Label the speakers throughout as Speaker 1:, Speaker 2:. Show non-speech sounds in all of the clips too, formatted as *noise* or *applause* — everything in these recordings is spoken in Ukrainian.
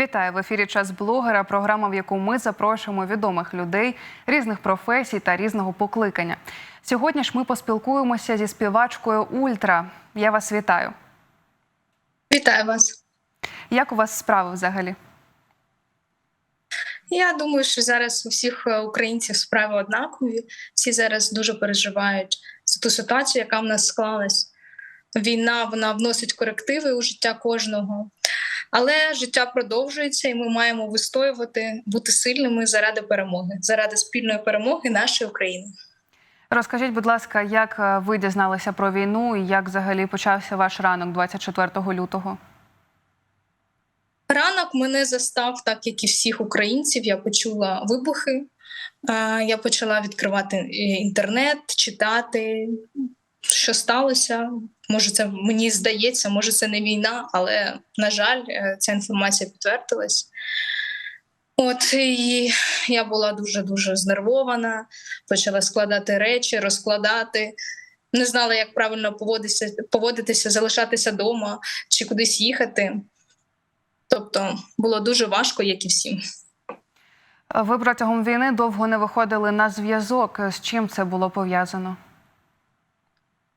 Speaker 1: Вітаю в ефірі час блогера. Програма, в яку ми запрошуємо відомих людей різних професій та різного покликання. Сьогодні ж ми поспілкуємося зі співачкою Ультра. Я вас вітаю.
Speaker 2: Вітаю вас.
Speaker 1: Як у вас справи взагалі?
Speaker 2: Я думаю, що зараз у всіх е, українців справи однакові. Всі зараз дуже переживають за ту ситуацію, яка в нас склалась. Війна вона вносить корективи у життя кожного, але життя продовжується, і ми маємо вистоювати, бути сильними заради перемоги, заради спільної перемоги нашої України.
Speaker 1: Розкажіть, будь ласка, як е, ви дізналися про війну і як взагалі почався ваш ранок 24 лютого?
Speaker 2: Ранок мене застав, так як і всіх українців. Я почула вибухи. Е, Я почала відкривати е, інтернет, читати, що сталося. Може, це мені здається, може, це не війна, але на жаль, е, ця інформація підтвердилась. От і я була дуже дуже знервована, почала складати речі, розкладати. Не знала, як правильно поводитися, поводитися, залишатися вдома чи кудись їхати. Тобто було дуже важко, як і всім.
Speaker 1: Ви протягом війни довго не виходили на зв'язок. З чим це було пов'язано?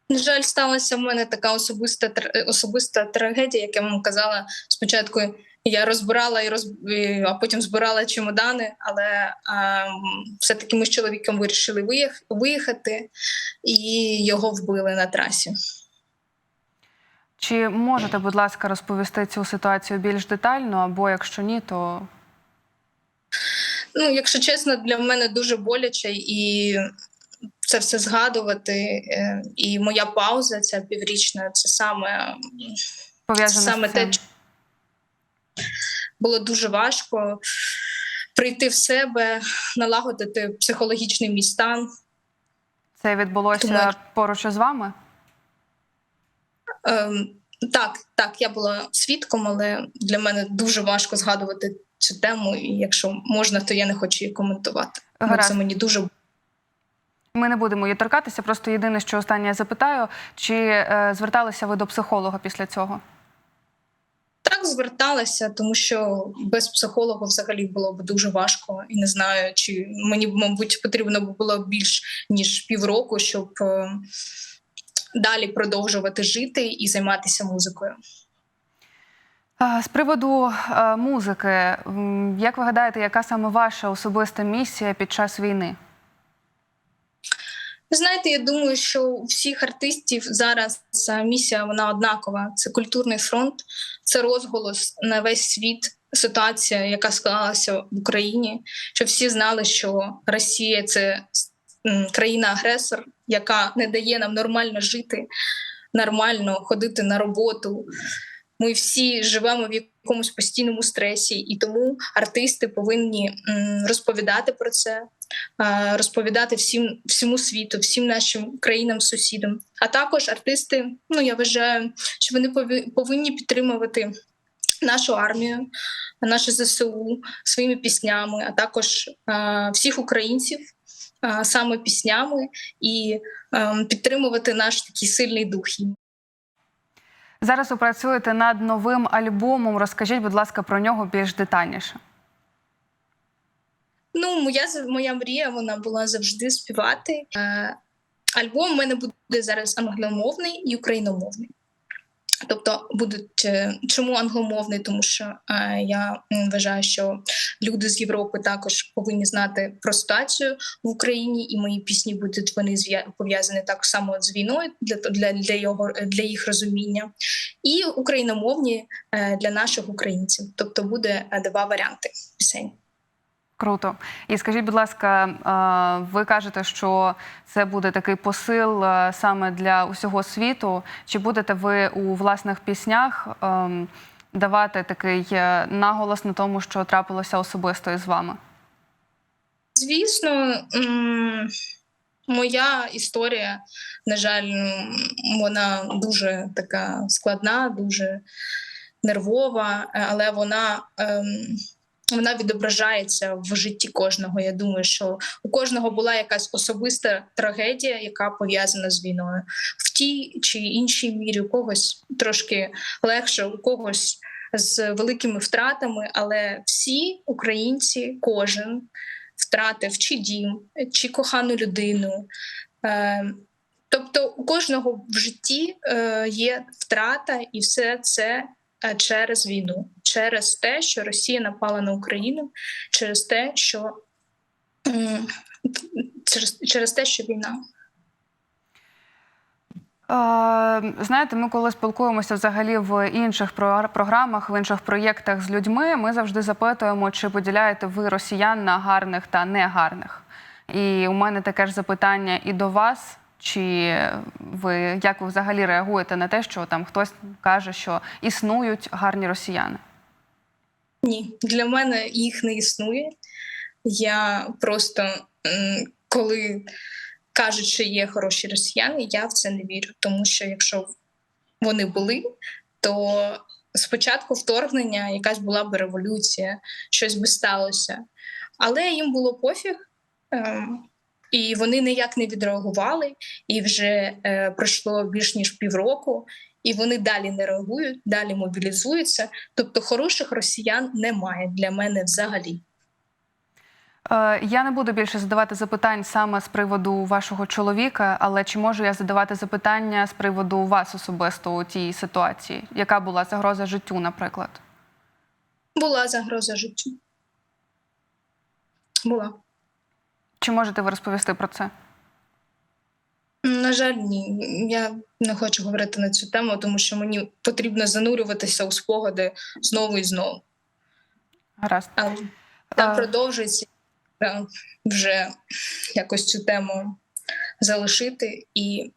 Speaker 2: На жаль, сталася в мене така особиста тр- особиста трагедія, як я вам казала. Спочатку я розбирала і роз... а потім збирала чемодани, але ем, все-таки ми з чоловіком вирішили виїх... виїхати, і його вбили на трасі.
Speaker 1: Чи можете, будь ласка, розповісти цю ситуацію більш детально, або якщо ні, то
Speaker 2: Ну, якщо чесно, для мене дуже боляче і це все згадувати. е, І моя пауза, ця піврічна, це саме
Speaker 1: пов'язано
Speaker 2: саме те, що було дуже важко прийти в себе, налагодити психологічний мій стан.
Speaker 1: Це відбулося
Speaker 2: Тому-
Speaker 1: поруч із вами?
Speaker 2: Ем, так, так, я була свідком, але для мене дуже важко згадувати цю тему. І якщо можна, то я не хочу її коментувати.
Speaker 1: Гаразд.
Speaker 2: це мені дуже
Speaker 1: Ми не будемо її торкатися. Просто єдине, що останнє я запитаю, чи е, зверталися ви до психолога після цього?
Speaker 2: так зверталася, тому що без психолога взагалі було б дуже важко. І не знаю, чи мені б, мабуть, потрібно б було більш ніж півроку, щоб е, далі продовжувати жити і займатися музикою.
Speaker 1: З приводу е, музики, як ви гадаєте, яка саме ваша особиста місія під час війни?
Speaker 2: Знаєте, я думаю, що у всіх артистів зараз місія вона однакова. Це культурний фронт, це розголос на весь світ. Ситуація, яка склалася в Україні, щоб всі знали, що Росія це країна-агресор, яка не дає нам нормально жити, нормально ходити на роботу. Ми всі живемо в якомусь постійному стресі, і тому артисти повинні розповідати про це, розповідати всім всьому світу, всім нашим країнам-сусідам. А також артисти, ну я вважаю, що вони повинні підтримувати нашу армію, наше ЗСУ своїми піснями, а також всіх українців. Саме піснями і е, підтримувати наш такий сильний дух.
Speaker 1: Зараз ви працюєте над новим альбомом. Розкажіть, будь ласка, про нього більш детальніше.
Speaker 2: Ну, моя моя мрія вона була завжди співати. Е, альбом у мене буде зараз англомовний і україномовний. Тобто будуть е, чому англомовний? Тому що е, я вважаю, що люди з Європи також повинні знати про ситуацію в Україні, і мої пісні будуть вони пов'язані так само з війною для для, для його для їх розуміння, і україномовні е, для наших українців. Тобто буде е, два варіанти пісень.
Speaker 1: Круто. І скажіть, будь ласка, е, ви кажете, що це буде такий посил саме для усього світу. Чи будете ви у власних піснях ем, давати такий е, наголос на тому, що трапилося особисто із вами?
Speaker 2: Звісно, моя історія, на жаль, вона дуже така складна, дуже нервова, е, але вона. Вона відображається в житті кожного. Я думаю, що у кожного була якась особиста трагедія, яка пов'язана з війною в тій чи іншій мірі. У когось трошки легше, у когось з великими втратами, але всі українці, кожен втратив чи дім, чи кохану людину. Е, Тобто у кожного в житті е, є втрата, і все це е, через війну, через те, що Росія напала на Україну, через те, що через, через те, що війна.
Speaker 1: Знаєте, ми коли спілкуємося взагалі в інших про- програмах, в інших проєктах з людьми, ми завжди запитуємо, чи поділяєте ви росіян на гарних та негарних. І у мене таке ж запитання і до вас. Чи ви як ви взагалі реагуєте на те, що там хтось каже, що існують гарні росіяни?
Speaker 2: Ні, для мене їх не існує. Я просто коли кажуть, що є хороші росіяни, я в це не вірю. Тому що якщо вони були, то спочатку вторгнення якась була б революція, щось би сталося. Але їм було пофіг, ем, і вони ніяк не відреагували. І вже е, пройшло більш ніж півроку, і вони далі не реагують, далі мобілізуються. Тобто хороших росіян немає для мене взагалі.
Speaker 1: Е, Я не буду більше задавати запитань саме з приводу вашого чоловіка, але чи можу я задавати запитання з приводу вас особисто у тій ситуації? Яка була загроза життю, наприклад?
Speaker 2: Була загроза життю. Була.
Speaker 1: Чи можете ви розповісти про це?
Speaker 2: На жаль, ні. Я не хочу говорити на цю тему, тому що мені потрібно занурюватися у спогади знову і знову.
Speaker 1: Гаразд.
Speaker 2: А там
Speaker 1: Е.
Speaker 2: продовжується е, вже якось цю тему залишити і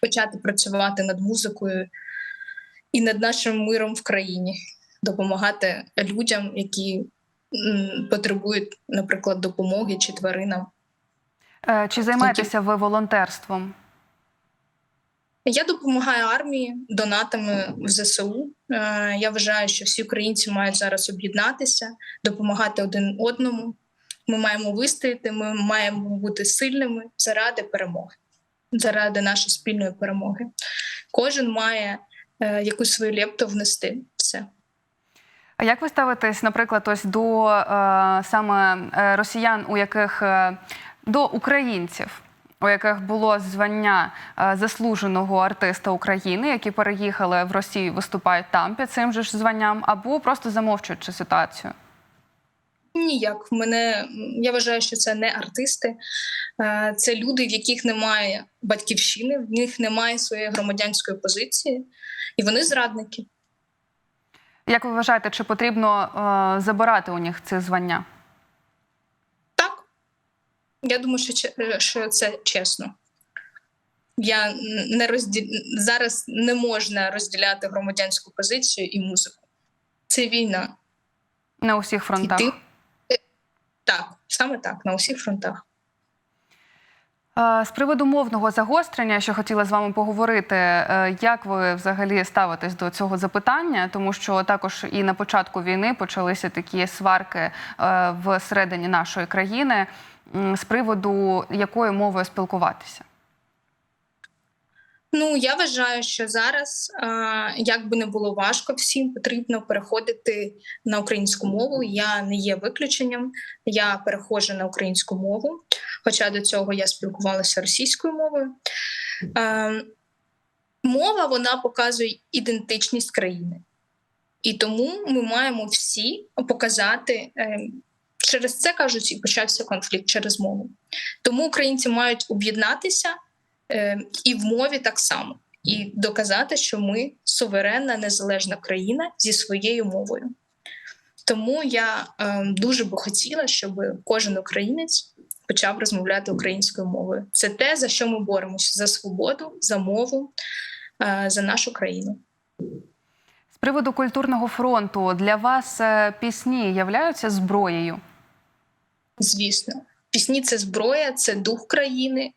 Speaker 2: почати працювати над музикою і над нашим миром в країні, допомагати людям, які м, потребують, наприклад, допомоги чи тваринам.
Speaker 1: Е, Чи займаєтеся ви волонтерством?
Speaker 2: Я допомагаю армії донатами в ЗСУ. Е, Я вважаю, що всі українці мають зараз об'єднатися, допомагати один одному. Ми маємо вистояти, ми маємо бути сильними заради перемоги, заради нашої спільної перемоги. Кожен має е, якусь свою лепту внести. Все.
Speaker 1: А як ви ставитесь, наприклад, ось до е, саме росіян, у яких до українців, у яких було звання е, заслуженого артиста України, які переїхали в Росію, виступають там під цим же ж званням, або просто замовчують цю ситуацію?
Speaker 2: Ніяк. Мене я вважаю, що це не артисти, Е, це люди, в яких немає батьківщини, в них немає своєї громадянської позиції, і вони зрадники.
Speaker 1: Як ви вважаєте, чи потрібно е, забирати у них це звання?
Speaker 2: Я думаю, що, че- що це чесно. Я не розділ... Зараз не можна розділяти громадянську позицію і музику. Це війна.
Speaker 1: На усіх фронтах?
Speaker 2: Ти... Так, саме так, на усіх фронтах.
Speaker 1: Е, З приводу мовного загострення, що хотіла з вами поговорити, е, як ви взагалі ставитесь до цього запитання? Тому що також і на початку війни почалися такі сварки е, всередині нашої країни з приводу якою мовою спілкуватися.
Speaker 2: Ну, я вважаю, що зараз, як би не було важко, всім потрібно переходити на українську мову. Я не є виключенням, я переходжу на українську мову, хоча до цього я спілкувалася російською мовою. Мова вона показує ідентичність країни. І тому ми маємо всі показати. Через це кажуть, і почався конфлікт через мову. Тому українці мають об'єднатися е, і в мові так само, і доказати, що ми суверенна незалежна країна зі своєю мовою. Тому я е, дуже би хотіла, щоб кожен українець почав розмовляти українською мовою. Це те, за що ми боремося: за свободу, за мову, е, за нашу країну.
Speaker 1: З приводу культурного фронту для вас е, пісні являються зброєю?
Speaker 2: Звісно, пісні це зброя, це дух країни,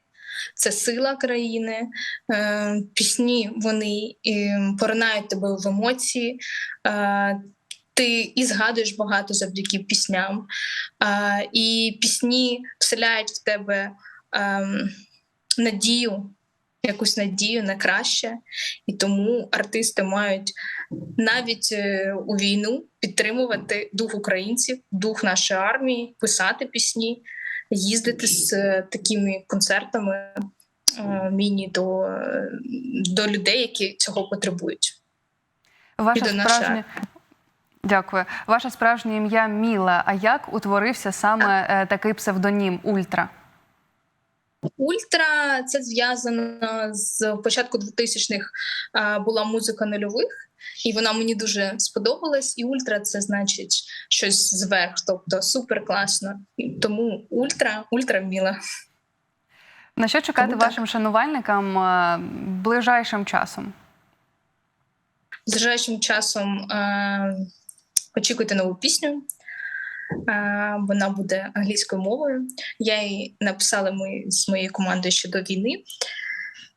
Speaker 2: це сила країни. Е, Пісні вони поринають тебе в емоції. Е, Ти і згадуєш багато завдяки пісням, Е, і пісні вселяють в тебе ем, надію якусь надію на краще, і тому артисти мають навіть е, у війну підтримувати дух українців, дух нашої армії, писати пісні, їздити з е, такими концертами е, міні до, до людей, які цього потребують.
Speaker 1: Ваше
Speaker 2: І до нашої
Speaker 1: справжнє дякую. Ваше справжнє ім'я Міла. А як утворився саме такий псевдонім Ультра?
Speaker 2: Ультра це зв'язано з початку 2000-х була музика нульових, і вона мені дуже сподобалась. І ультра це значить щось зверх, тобто супер класно. Тому ультра, ультра міла.
Speaker 1: На що чекати
Speaker 2: Тому так.
Speaker 1: вашим шанувальникам е, ближайшим часом?
Speaker 2: Ближайшим часом е, очікуйте нову пісню. Вона буде англійською мовою. Я її написала ми з моєю командою ще до війни.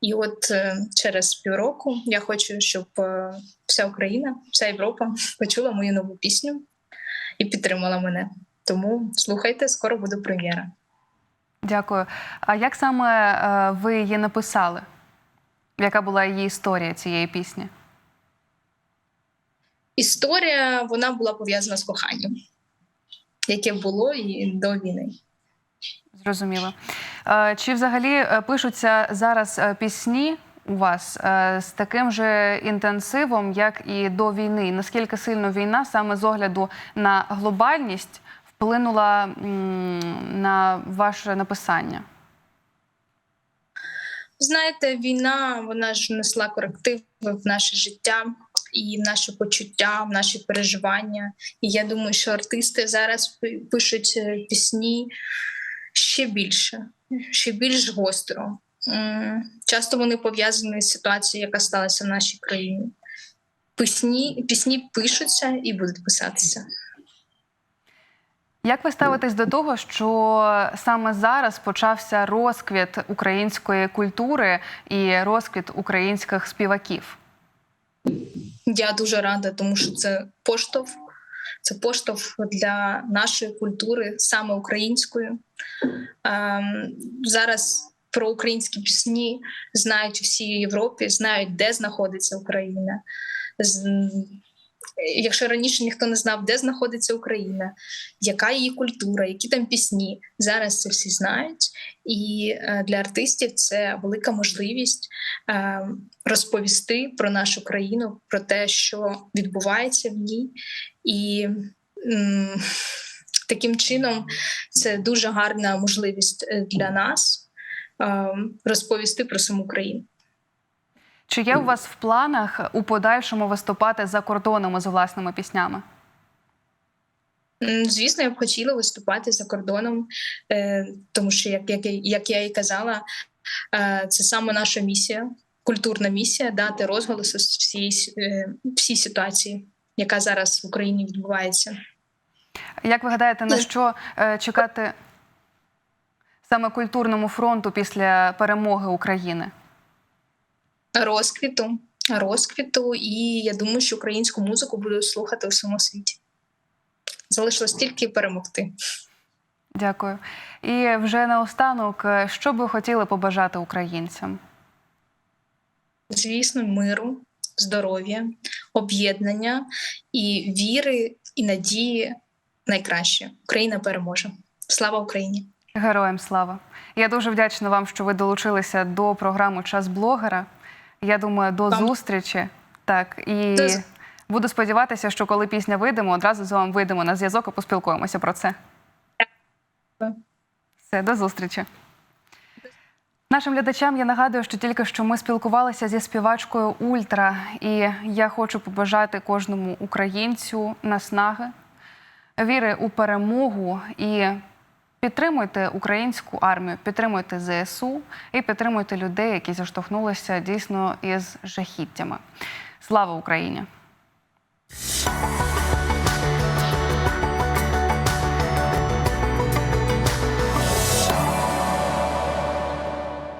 Speaker 2: І от е, через півроку я хочу, щоб е, вся Україна, вся Європа *laughs* почула мою нову пісню і підтримала мене. Тому слухайте, скоро буде прем'єра.
Speaker 1: Дякую. А як саме е, ви її написали? Яка була її історія цієї пісні?
Speaker 2: Історія вона була пов'язана з коханням, яке було і до війни.
Speaker 1: Зрозуміло. Е, Чи взагалі е, пишуться зараз е, пісні у вас з таким же інтенсивом, як і до війни? Наскільки сильно війна саме з огляду на глобальність вплинула на ваше написання?
Speaker 2: Знаєте, війна вона ж внесла корективи в наше життя і в наше почуття, в наші переживання. І я думаю, що артисти зараз пишуть е, пісні ще більше, ще більш гостро. Часто вони пов'язані з ситуацією, яка сталася в нашій країні. Пісні, пісні пишуться і будуть писатися.
Speaker 1: Як ви ставитесь до того, що саме зараз почався розквіт української культури і розквіт українських співаків?
Speaker 2: Я дуже рада, тому що це поштовх. Це поштовх для нашої культури, саме української. Ем, зараз про українські пісні знають у всій Європі, знають, де знаходиться Україна. Якщо раніше ніхто не знав, де знаходиться Україна, яка її культура, які там пісні, зараз це всі знають. І е, для артистів це велика можливість е, розповісти про нашу країну, про те, що відбувається в ній, і таким чином це дуже гарна можливість е, для нас е, розповісти про саму країну.
Speaker 1: Чи є у вас в планах у подальшому виступати за кордоном з власними піснями?
Speaker 2: Звісно, я б хотіла виступати за кордоном, е, тому що, як, як, як я і казала, е, це саме наша місія, культурна місія дати розголос всій, е, всій ситуації, яка зараз в Україні відбувається.
Speaker 1: Як ви гадаєте, на що е, чекати саме культурному фронту після перемоги України?
Speaker 2: Розквіту, розквіту, і я думаю, що українську музику будуть слухати у всьому світі. Залишилось тільки перемогти.
Speaker 1: Дякую. І вже наостанок, що би хотіли побажати українцям?
Speaker 2: Звісно, миру, здоров'я, об'єднання і віри і надії найкраще. Україна переможе. Слава Україні!
Speaker 1: Героям слава! Я дуже вдячна вам, що ви долучилися до програми Час блогера. Я думаю, до
Speaker 2: Вам.
Speaker 1: зустрічі. Так і
Speaker 2: До
Speaker 1: буду сподіватися, що коли пісня вийдемо, одразу з вами вийдемо на зв'язок і поспілкуємося про це. Все, до зустрічі. Нашим глядачам я нагадую, що тільки що ми спілкувалися зі співачкою Ультра, і я хочу побажати кожному українцю наснаги, віри у перемогу і підтримуйте українську армію, підтримуйте ЗСУ і підтримуйте людей, які зіштовхнулися дійсно із жахіттями. Слава Україні!